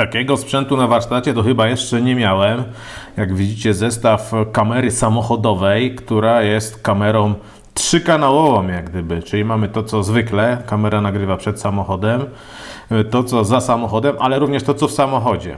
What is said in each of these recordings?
Takiego sprzętu na warsztacie to chyba jeszcze nie miałem. Jak widzicie, zestaw kamery samochodowej, która jest kamerą trzykanałową, jak gdyby. Czyli mamy to, co zwykle kamera nagrywa przed samochodem, to, co za samochodem, ale również to, co w samochodzie.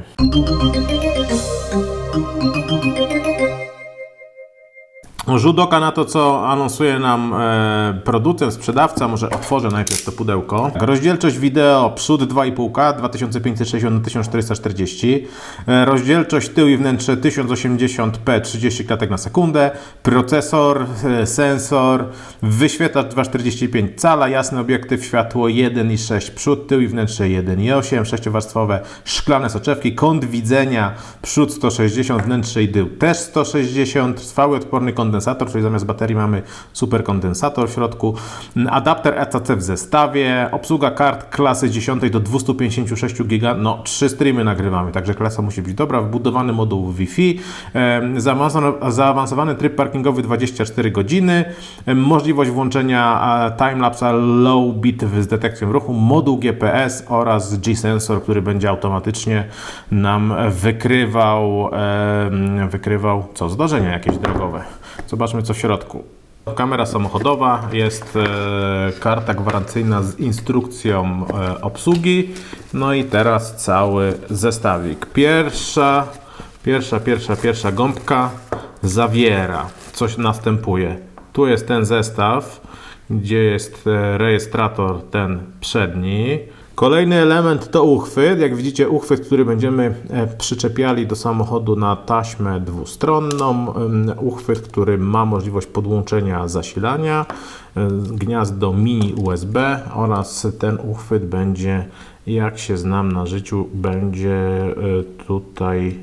Rzut oka na to, co anonsuje nam e, producent, sprzedawca. Może otworzę najpierw to pudełko. Rozdzielczość wideo przód 2,5K 2560 na 1440. E, rozdzielczość tył i wnętrze 1080p 30 klatek na sekundę. Procesor, e, sensor, wyświetlacz 2,45 cala, jasny obiektyw, światło 1,6 przód, tył i wnętrze 1,8, sześciowarstwowe szklane soczewki, kąt widzenia przód 160, wnętrze i tył też 160, trwały odporny kondensator, czyli zamiast baterii mamy superkondensator w środku, adapter ECC w zestawie, obsługa kart klasy 10 do 256 GB, no trzy streamy nagrywamy, także klasa musi być dobra, wbudowany moduł Wi-Fi, zaawansowany, tryb parkingowy 24 godziny, możliwość włączenia timelapsa low bit z detekcją ruchu, moduł GPS oraz G-sensor, który będzie automatycznie nam wykrywał, wykrywał co, zdarzenia jakieś drogowe. Zobaczmy co w środku. Kamera samochodowa, jest e, karta gwarancyjna z instrukcją e, obsługi. No i teraz cały zestawik. Pierwsza, pierwsza, pierwsza, pierwsza gąbka zawiera. Coś następuje. Tu jest ten zestaw, gdzie jest e, rejestrator ten przedni. Kolejny element to uchwyt. Jak widzicie, uchwyt, który będziemy e, przyczepiali do samochodu na taśmę dwustronną. Uchwyt, który ma możliwość podłączenia zasilania, e, gniazdo mini USB oraz ten uchwyt będzie, jak się znam na życiu, będzie e, tutaj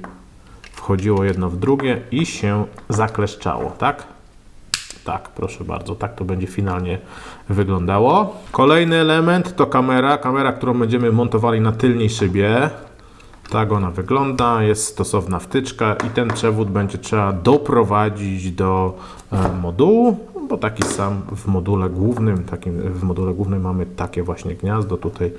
wchodziło jedno w drugie i się zakleszczało, tak? Tak, proszę bardzo, tak to będzie finalnie wyglądało. Kolejny element to kamera, kamera, którą będziemy montowali na tylnej szybie. Tak ona wygląda, jest stosowna wtyczka i ten przewód będzie trzeba doprowadzić do e, modułu, bo taki sam w module głównym, takim, w module głównym mamy takie właśnie gniazdo tutaj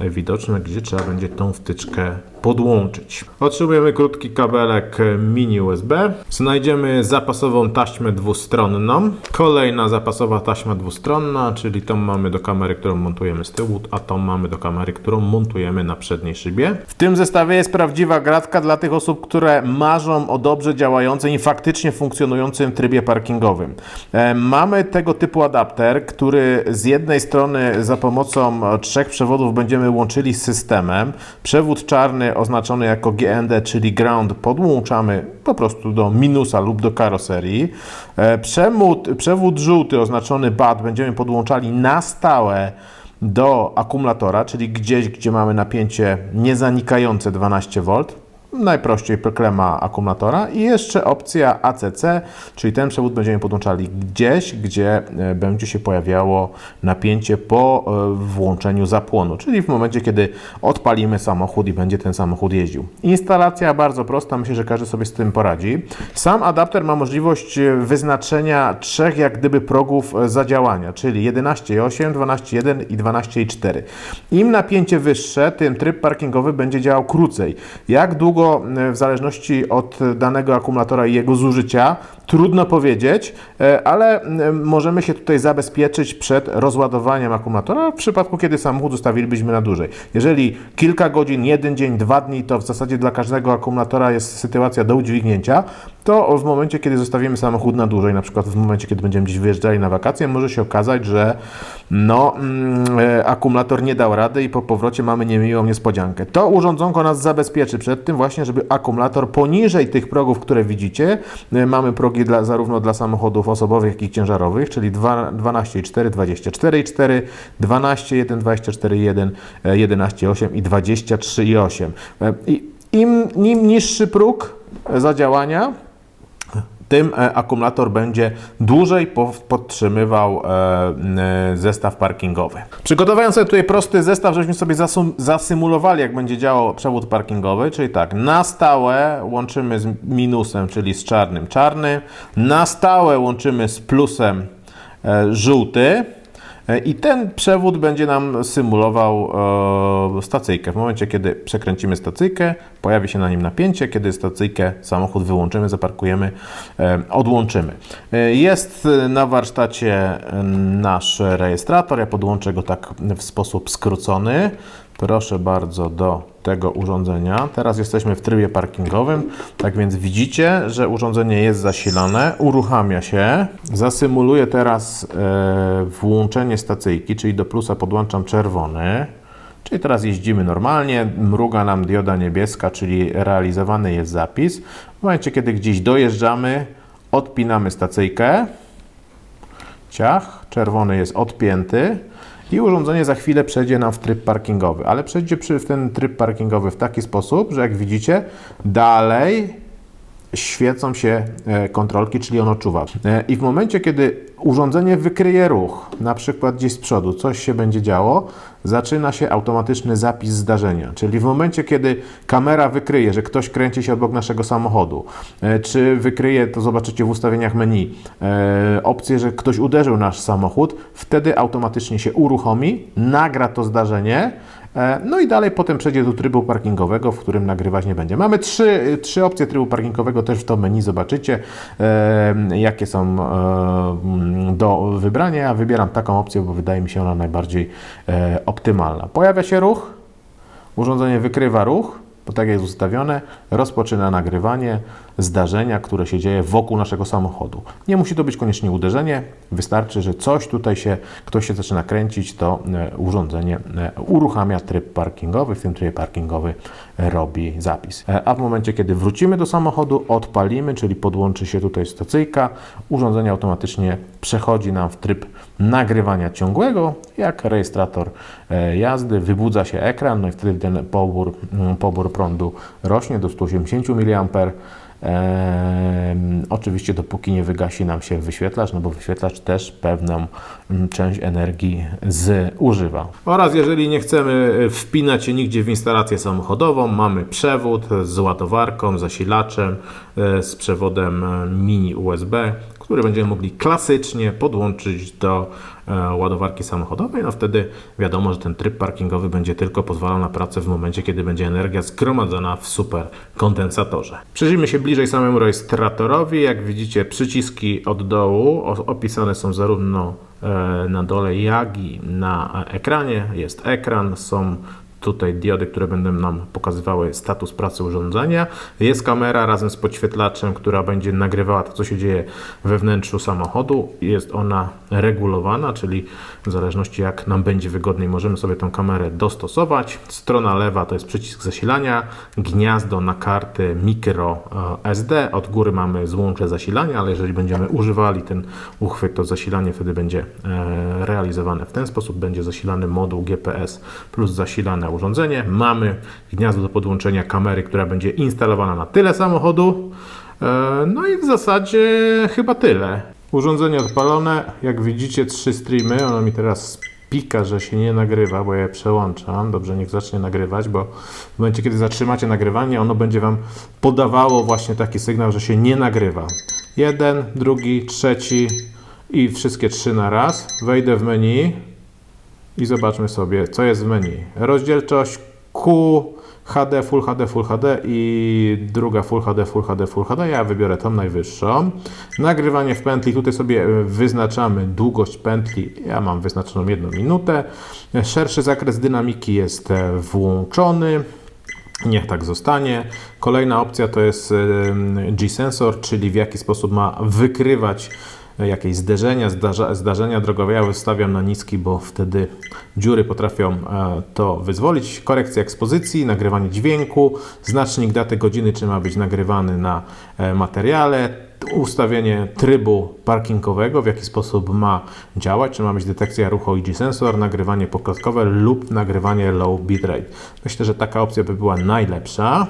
widoczne, gdzie trzeba będzie tą wtyczkę podłączyć. Otrzymujemy krótki kabelek mini USB. Znajdziemy zapasową taśmę dwustronną. Kolejna zapasowa taśma dwustronna, czyli tą mamy do kamery, którą montujemy z tyłu, a tą mamy do kamery, którą montujemy na przedniej szybie. W tym zestawie jest prawdziwa gratka dla tych osób, które marzą o dobrze działającym i faktycznie funkcjonującym trybie parkingowym. E, Mamy tego typu adapter, który z jednej strony za pomocą trzech przewodów będziemy łączyli z systemem. Przewód czarny oznaczony jako GND, czyli ground, podłączamy po prostu do minusa lub do karoserii. E, Przewód, przewód żółty oznaczony BAT będziemy podłączali na stałe do akumulatora, czyli gdzieś, gdzie mamy napięcie niezanikające 12 V. Najprościej klema akumulatora i jeszcze opcja ACC, czyli ten przewód będziemy podłączali gdzieś, gdzie e, będzie się pojawiało napięcie po e, włączeniu zapłonu, czyli w momencie, kiedy odpalimy samochód i będzie ten samochód jeździł. Instalacja bardzo prosta, myślę, że każdy sobie z tym poradzi. Sam adapter ma możliwość e, wyznaczenia trzech jak gdyby progów zadziałania, czyli 11,8, 12,1 i 12,4. Im napięcie wyższe, tym tryb parkingowy będzie działał krócej. Jak długo, e, w zależności od danego akumulatora i jego zużycia, trudno powiedzieć, e, ale możemy się tutaj zabezpieczyć przed rozładowaniem akumulatora w przypadku, kiedy samochód zostawilibyśmy na dłużej. Jeżeli kilka godzin, jeden dzień, dwa dni, to w zasadzie dla każdego akumulatora jest sytuacja do udźwignięcia, to w momencie, kiedy zostawimy samochód na dłużej, na przykład w momencie, kiedy będziemy gdzieś wyjeżdżali na wakacje, może się okazać, że no, mm, e, akumulator nie dał rady i po powrocie mamy niemiłą niespodziankę. To urządzonko nas zabezpieczy przed tym właśnie, żeby akumulator poniżej tych progów, które widzicie, e, mamy progi dla, zarówno dla samochodów osobowych, jak i ciężarowych, czyli dwa- 12,4, 24,4, 12,1, 24,1, e, 11,8 i 23,8. E, I im nim niższy próg zadziałania, tym e, akumulator będzie dłużej po- podtrzymywał e, zestaw parkingowy. Przygotowałem sobie tutaj prosty zestaw, żebyśmy sobie zasymulowali, jak będzie działał przewód parkingowy, czyli tak, na stałe łączymy z minusem, czyli z czarnym. Czarny, na stałe łączymy z plusem e, żółty, I ten przewód będzie nam symulował e, stacyjkę. W momencie, kiedy przekręcimy stacyjkę, pojawi się na nim napięcie. Kiedy stacyjkę, samochód wyłączymy, zaparkujemy, e, odłączymy. E, Jest na warsztacie nasz rejestrator. Ja podłączę go tak w sposób skrócony. Proszę bardzo do tego urządzenia. Teraz jesteśmy w trybie parkingowym, tak więc widzicie, że urządzenie jest zasilane, uruchamia się. Zasymuluję teraz e, włączenie stacyjki, czyli do plusa podłączam czerwony. Czyli teraz jeździmy normalnie, mruga nam dioda niebieska, czyli realizowany jest zapis. W momencie, kiedy gdzieś dojeżdżamy, odpinamy stacyjkę. Ciach, czerwony jest odpięty i urządzenie za chwilę przejdzie nam w tryb parkingowy, ale przejdzie w ten tryb parkingowy w taki sposób, że jak widzicie, dalej świecą się e, kontrolki, czyli ono czuwa. E, I w momencie, kiedy urządzenie wykryje ruch, na przykład gdzieś z przodu, coś się będzie działo, zaczyna się automatyczny zapis zdarzenia. Czyli w momencie, kiedy kamera wykryje, że ktoś kręci się obok naszego samochodu, e, czy wykryje, to zobaczycie w ustawieniach menu, opcję, że ktoś uderzył nasz samochód, wtedy automatycznie się uruchomi, nagra to zdarzenie, No i dalej potem przejdzie do trybu parkingowego, w którym nagrywać nie będzie. Mamy trzy, trzy opcje trybu parkingowego, też w to menu zobaczycie, e, jakie są e, do wybrania. Ja wybieram taką opcję, bo wydaje mi się ona najbardziej e, optymalna. Pojawia się ruch, urządzenie wykrywa ruch, bo tak jest ustawione, rozpoczyna nagrywanie zdarzenia, które się dzieje wokół naszego samochodu. Nie musi to być koniecznie uderzenie, wystarczy, że coś tutaj się, ktoś się zaczyna kręcić, to e, urządzenie e, uruchamia tryb parkingowy, w tym trybie parkingowy robi zapis. E, A w momencie, kiedy wrócimy do samochodu, odpalimy, czyli podłączy się tutaj stacyjka, urządzenie automatycznie przechodzi nam w tryb nagrywania ciągłego, jak rejestrator jazdy, wybudza się ekran, no i wtedy ten pobór, mm, pobór prądu rośnie do 180 mA. Oczywiście dopóki nie wygasi nam się wyświetlacz, no bo wyświetlacz też pewną mm, część energii zużywa. Oraz jeżeli nie chcemy e, wpinać się nigdzie w instalację samochodową, mamy przewód z ładowarką, zasilaczem, e, z przewodem e, mini USB, który będziemy mogli klasycznie podłączyć do ładowarki samochodowej. No wtedy wiadomo, że ten tryb parkingowy będzie tylko pozwalał na pracę w momencie, kiedy będzie energia zgromadzona w superkondensatorze. Przyjrzyjmy się bliżej samemu rejestratorowi. Jak widzicie, przyciski od dołu opisane są zarówno e, na dole, jak i na ekranie. Jest ekran, są tutaj diody, które będą nam pokazywały status pracy urządzenia. Jest kamera razem z podświetlaczem, która będzie nagrywała to, co się dzieje we wnętrzu samochodu. Jest ona regulowana, czyli w zależności jak nam będzie wygodniej, możemy sobie tą kamerę dostosować. Strona lewa to jest przycisk zasilania, gniazdo na karty micro e, SD. Od góry mamy złącze zasilania, ale jeżeli będziemy używali ten uchwyt, to zasilanie wtedy będzie e, realizowane w ten sposób. Będzie zasilany moduł GPS plus zasilane urządzenie. Mamy gniazdo do podłączenia kamery, która będzie instalowana na tyle samochodu. E, No i w zasadzie chyba tyle. Urządzenie odpalone, jak widzicie trzy streamy, ono mi teraz pika, że się nie nagrywa, bo ja je przełączam. Dobrze, niech zacznie nagrywać, bo w momencie, kiedy zatrzymacie nagrywanie, ono będzie Wam podawało właśnie taki sygnał, że się nie nagrywa. Jeden, drugi, trzeci i wszystkie trzy na raz. Wejdę w menu i zobaczmy sobie, co jest w menu. Rozdzielczość Q, HD, Full HD, Full HD i druga Full HD, Full HD, Full HD. Ja wybiorę tą najwyższą. Nagrywanie w pętli. Tutaj sobie e, wyznaczamy długość pętli. Ja mam wyznaczoną jedną minutę. Szerszy zakres dynamiki jest e, włączony. Niech tak zostanie. Kolejna opcja to jest G-sensor, czyli w jaki sposób ma wykrywać jakieś zderzenia, zdarza, zdarzenia drogowe. Ja wystawiam na niski, bo wtedy dziury potrafią e, to wyzwolić. Korekcja ekspozycji, nagrywanie dźwięku, znacznik daty, godziny, czy ma być nagrywany na e, materiale. Ustawienie trybu parkingowego, w jaki sposób ma działać, czy ma być detekcja ruchu i G-sensor, nagrywanie poklatkowe lub nagrywanie low bitrate. Myślę, że taka opcja by była najlepsza.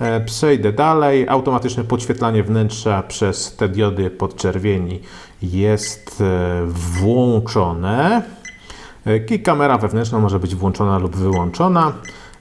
E, Przejdę dalej. Automatyczne podświetlanie wnętrza przez te diody podczerwieni jest e, włączone. E, I kamera wewnętrzna może być włączona lub wyłączona.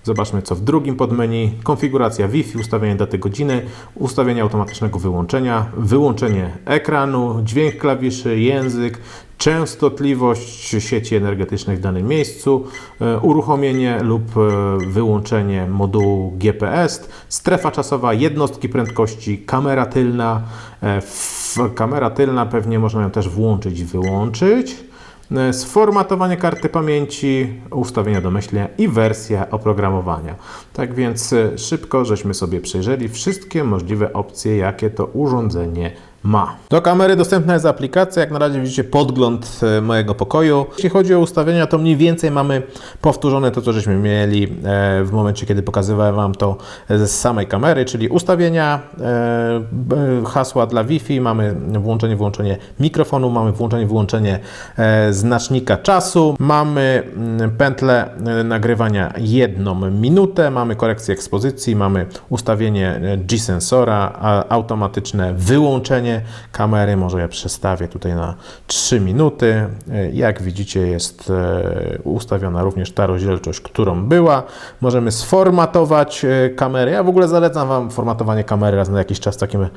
Zobaczmy co w drugim podmenu. Konfiguracja Wi-Fi, ustawienie daty godziny, ustawienie automatycznego wyłączenia, wyłączenie ekranu, dźwięk klawiszy, język, częstotliwość sieci energetycznej w danym miejscu, e, uruchomienie lub e, wyłączenie modułu GPS, strefa czasowa, jednostki prędkości, kamera tylna. E, Kamera tylna pewnie można ją też włączyć i wyłączyć. E, Sformatowanie karty pamięci, ustawienia domyślne i wersja oprogramowania. Tak więc e, szybko żeśmy sobie przejrzeli wszystkie możliwe opcje, jakie to urządzenie ma. Do kamery dostępna jest aplikacja, jak na razie widzicie podgląd e, mojego pokoju. Jeśli chodzi o ustawienia, to mniej więcej mamy powtórzone to, co żeśmy mieli e, w momencie, kiedy pokazywałem Wam to z samej kamery, czyli ustawienia, e, hasła dla Wi-Fi, mamy włączenie, wyłączenie mikrofonu, mamy włączenie, wyłączenie znacznika czasu, mamy mm, pętlę nagrywania jedną minutę, mamy korekcję ekspozycji, mamy ustawienie G-sensora, automatyczne wyłączenie kamery, może ja przestawię tutaj na 3 minuty. E, Jak widzicie jest e, ustawiona również ta rozdzielczość, którą była. Możemy sformatować e, kamerę. Ja w ogóle zalecam Wam formatowanie kamery raz na jakiś czas takim,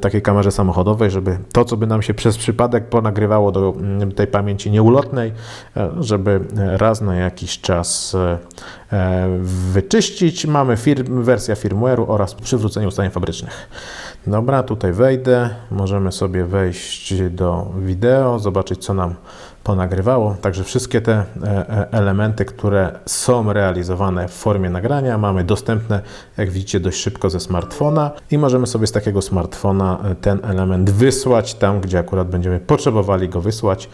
takiej kamerze samochodowej, żeby to, co by nam się przez przypadek ponagrywało do mm, tej pamięci nieulotnej, żeby raz na jakiś czas wyczyścić. Mamy firm, wersja firmware'u oraz przywrócenie ustawień fabrycznych. Dobra, tutaj wejdę. Możemy sobie wejść do wideo, zobaczyć co nam ponagrywało. Także wszystkie te e, e, elementy, które są realizowane w formie nagrania, mamy dostępne, jak widzicie, dość szybko ze smartfona i możemy sobie z takiego smartfona e, ten element wysłać tam, gdzie akurat będziemy potrzebowali go wysłać,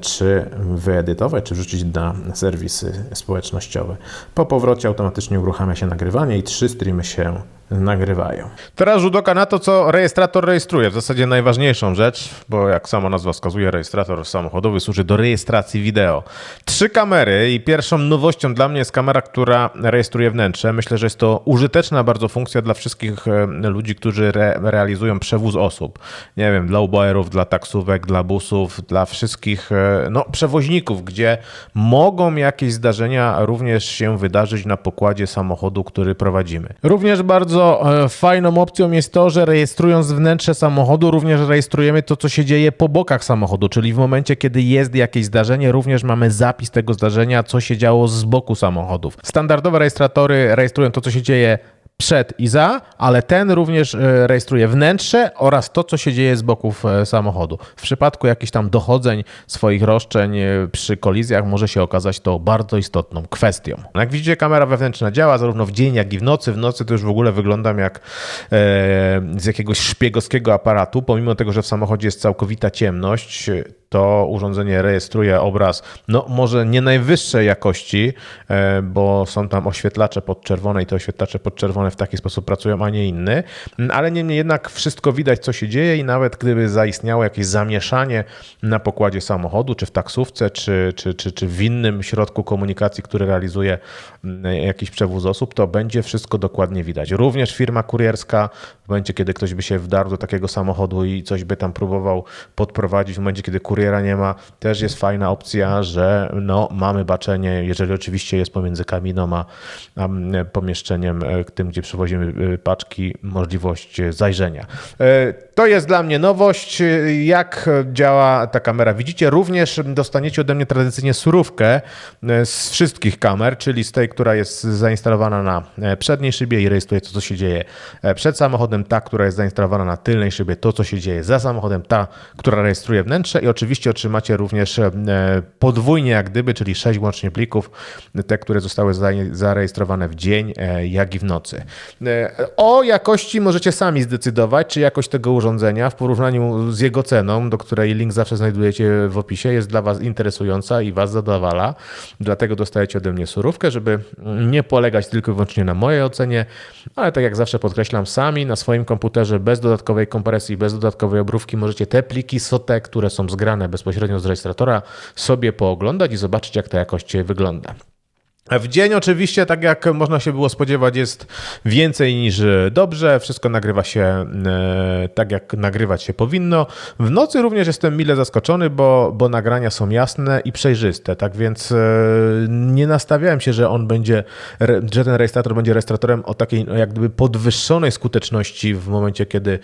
czy wyedytować, czy wrzucić na serwisy społecznościowe. Po powrocie automatycznie uruchamia się nagrywanie i trzy streamy się nagrywają. Teraz rzut oka na to, co rejestrator rejestruje. W zasadzie najważniejszą rzecz, bo jak sama nazwa wskazuje, rejestrator samochodowy służy do rejestracji wideo. Trzy kamery i pierwszą nowością dla mnie jest kamera, która rejestruje wnętrze. Myślę, że jest to użyteczna bardzo funkcja dla wszystkich e, ludzi, którzy re realizują przewóz osób. Nie wiem, dla Uberów, dla taksówek, dla busów, dla wszystkich e, no, przewoźników, gdzie mogą jakieś zdarzenia również się wydarzyć na pokładzie samochodu, który prowadzimy. Również bardzo e, fajną opcją jest to, że rejestrując wnętrze samochodu, również rejestrujemy to, co się dzieje po bokach samochodu, czyli w momencie, kiedy jest jakieś zdarzenie, również mamy zapis tego zdarzenia, co się działo z boku samochodów. Standardowe rejestratory rejestrują to, co się dzieje przed i za, ale ten również e, rejestruje wnętrze oraz to, co się dzieje z boków e, samochodu. W przypadku jakichś tam dochodzeń swoich roszczeń e, przy kolizjach może się okazać to bardzo istotną kwestią. Jak widzicie, kamera wewnętrzna działa zarówno w dzień, jak i w nocy. W nocy to już w ogóle wyglądam jak z jakiegoś szpiegowskiego aparatu, pomimo tego, że w samochodzie jest całkowita ciemność, to urządzenie rejestruje obraz, no może nie najwyższej jakości, e, bo są tam oświetlacze podczerwone i te oświetlacze podczerwone w taki sposób pracują, a nie inny, Mm, ale niemniej jednak wszystko widać, co się dzieje i nawet gdyby zaistniało jakieś zamieszanie na pokładzie samochodu, czy w taksówce, czy, czy, czy, czy w innym środku komunikacji, który realizuje mm, jakiś przewóz osób, to będzie wszystko dokładnie widać. Również firma kurierska, w momencie, kiedy ktoś by się wdarł do takiego samochodu i coś by tam próbował podprowadzić, w momencie, kiedy kuriera nie ma, też jest fajna opcja, że no, mamy baczenie, jeżeli oczywiście jest pomiędzy kabiną a, a pomieszczeniem, e, tym, gdzie przewozimy e, paczki, możliwość e, zajrzenia. To jest dla mnie nowość. Jak działa ta kamera? Widzicie, również dostaniecie ode mnie tradycyjnie surówkę z wszystkich kamer, czyli z tej, która jest zainstalowana na przedniej szybie i rejestruje to, co się dzieje przed samochodem, ta, która jest zainstalowana na tylnej szybie, to, co się dzieje za samochodem, ta, która rejestruje wnętrze i oczywiście otrzymacie również e, podwójnie jak gdyby, czyli sześć łącznie plików, te, które zostały za- zarejestrowane w dzień, e, jak i w nocy. E, O jakości możecie sami zdecydować, czy jakość tego urządzenia w porównaniu z jego ceną, do której link zawsze znajdujecie w opisie, jest dla Was interesująca i Was zadowala. Dlatego dostajecie ode mnie surówkę, żeby nie polegać tylko i wyłącznie na mojej ocenie, ale tak jak zawsze podkreślam, sami na swoim komputerze bez dodatkowej kompresji, bez dodatkowej obrówki możecie te pliki SOTE, które są zgrane bezpośrednio z rejestratora, sobie pooglądać i zobaczyć, jak ta jakość wygląda. W dzień oczywiście, tak jak można się było spodziewać, jest więcej niż dobrze. Wszystko nagrywa się e, tak, jak nagrywać się powinno. W nocy również jestem mile zaskoczony, bo, bo nagrania są jasne i przejrzyste. Tak więc e, nie nastawiałem się, że on będzie, że ten rejestrator będzie rejestratorem o takiej no, jak gdyby podwyższonej skuteczności w momencie, kiedy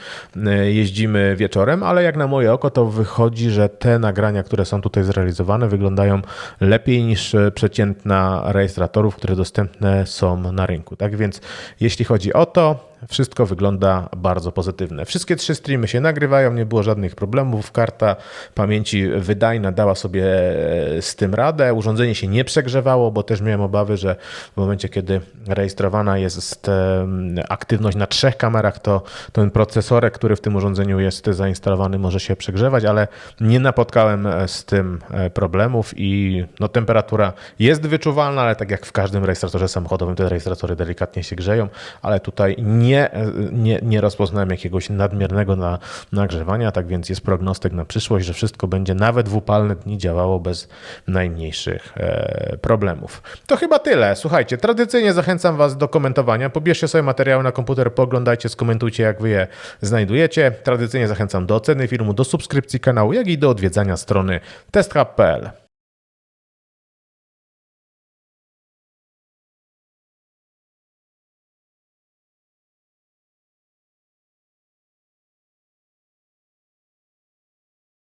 e, jeździmy wieczorem, ale jak na moje oko to wychodzi, że te nagrania, które są tutaj zrealizowane, wyglądają lepiej niż przeciętna które dostępne są na rynku. Tak więc jeśli chodzi o to, wszystko wygląda bardzo pozytywne. Wszystkie trzy streamy się nagrywają, nie było żadnych problemów. Karta pamięci wydajna dała sobie e, z tym radę. Urządzenie się nie przegrzewało, bo też miałem obawy, że w momencie, kiedy rejestrowana jest em, aktywność na trzech kamerach, to ten procesorek, który w tym urządzeniu jest zainstalowany, może się przegrzewać, ale nie napotkałem e, z tym e, problemów i no, temperatura jest wyczuwalna, ale tak jak w każdym rejestratorze samochodowym, te rejestratory delikatnie się grzeją, ale tutaj nie, nie, nie rozpoznałem jakiegoś nadmiernego na, nagrzewania, tak więc jest prognostyk na przyszłość, że wszystko będzie nawet w upalne dni działało bez najmniejszych e, problemów. To chyba tyle. Słuchajcie, tradycyjnie zachęcam Was do komentowania. Pobierzcie sobie materiały na komputer, pooglądajcie, skomentujcie, jak Wy je znajdujecie. Tradycyjnie zachęcam do oceny filmu, do subskrypcji kanału, jak i do odwiedzania strony testhub.pl.